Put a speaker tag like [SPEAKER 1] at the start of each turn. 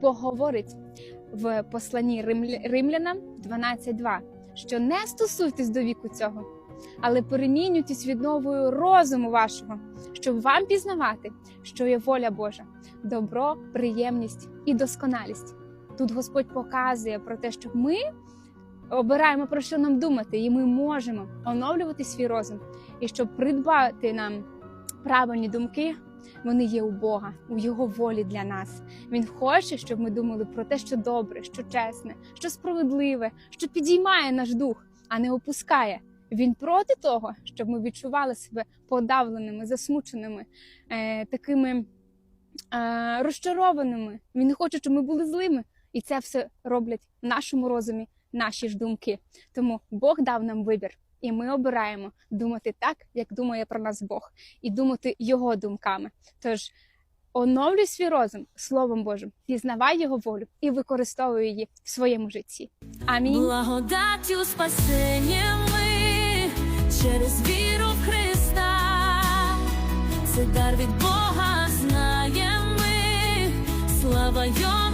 [SPEAKER 1] Бог говорить в посланні Римля- римлянам 12.2, що не стосуйтесь до віку цього, але перемінюйтесь відновою розуму вашого, щоб вам пізнавати, що є воля Божа, добро, приємність і досконалість. Тут Господь показує про те, що ми обираємо про що нам думати, і ми можемо оновлювати свій розум, і щоб придбати нам правильні думки. Вони є у Бога, у Його волі для нас. Він хоче, щоб ми думали про те, що добре, що чесне, що справедливе, що підіймає наш дух, а не опускає. Він проти того, щоб ми відчували себе подавленими, засмученими, е, такими е, розчарованими. Він не хоче, щоб ми були злими. І це все роблять в нашому розумі наші ж думки. Тому Бог дав нам вибір, і ми обираємо думати так, як думає про нас Бог, і думати його думками. Тож оновлюй свій розум Словом Божим, пізнавай його волю і використовуй її в своєму житті. Амінь.
[SPEAKER 2] Благодаттю спасення ми через віру в Христа. Це дар від Бога знаємо ми, слава Йому.